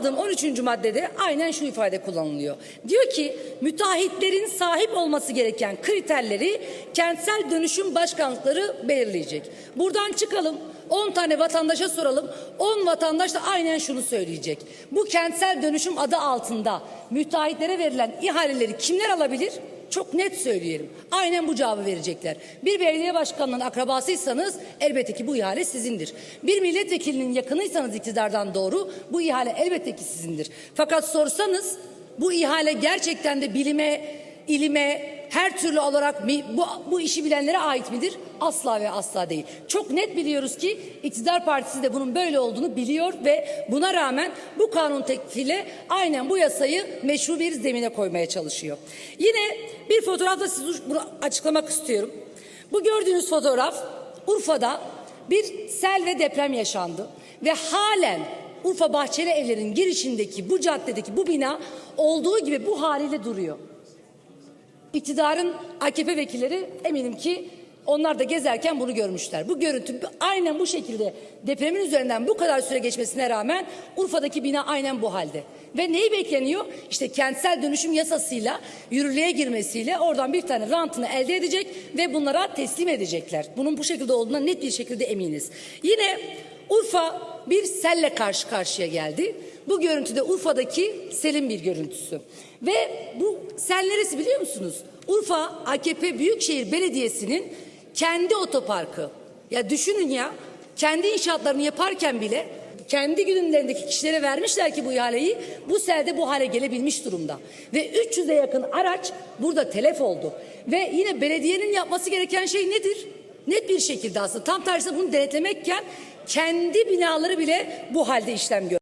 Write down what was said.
aldığım 13. maddede aynen şu ifade kullanılıyor. Diyor ki müteahhitlerin sahip olması gereken kriterleri kentsel dönüşüm başkanlıkları belirleyecek. Buradan çıkalım 10 tane vatandaşa soralım. 10 vatandaş da aynen şunu söyleyecek. Bu kentsel dönüşüm adı altında müteahhitlere verilen ihaleleri kimler alabilir? Çok net söyleyelim. Aynen bu cevabı verecekler. Bir belediye başkanının akrabasıysanız elbette ki bu ihale sizindir. Bir milletvekilinin yakınıysanız iktidardan doğru bu ihale elbette ki sizindir. Fakat sorsanız bu ihale gerçekten de bilime, ilime, her türlü olarak mi, bu, bu işi bilenlere ait midir? Asla ve asla değil. Çok net biliyoruz ki iktidar partisi de bunun böyle olduğunu biliyor ve buna rağmen bu kanun teklifiyle aynen bu yasayı meşru bir zemine koymaya çalışıyor. Yine bir fotoğrafla size bunu açıklamak istiyorum. Bu gördüğünüz fotoğraf Urfa'da bir sel ve deprem yaşandı ve halen Urfa Bahçeli Evler'in girişindeki bu caddedeki bu bina olduğu gibi bu haliyle duruyor. İktidarın AKP vekilleri eminim ki onlar da gezerken bunu görmüşler. Bu görüntü aynen bu şekilde depremin üzerinden bu kadar süre geçmesine rağmen Urfa'daki bina aynen bu halde. Ve neyi bekleniyor? İşte kentsel dönüşüm yasasıyla yürürlüğe girmesiyle oradan bir tane rantını elde edecek ve bunlara teslim edecekler. Bunun bu şekilde olduğuna net bir şekilde eminiz. Yine Urfa bir selle karşı karşıya geldi. Bu görüntüde Urfa'daki selin bir görüntüsü. Ve bu sel neresi biliyor musunuz? Urfa AKP Büyükşehir Belediyesi'nin kendi otoparkı. Ya düşünün ya kendi inşaatlarını yaparken bile kendi günlerindeki kişilere vermişler ki bu ihaleyi bu selde bu hale gelebilmiş durumda. Ve 300'e yakın araç burada telef oldu. Ve yine belediyenin yapması gereken şey nedir? Net bir şekilde aslında tam tersi bunu denetlemekken kendi binaları bile bu halde işlem görüyor.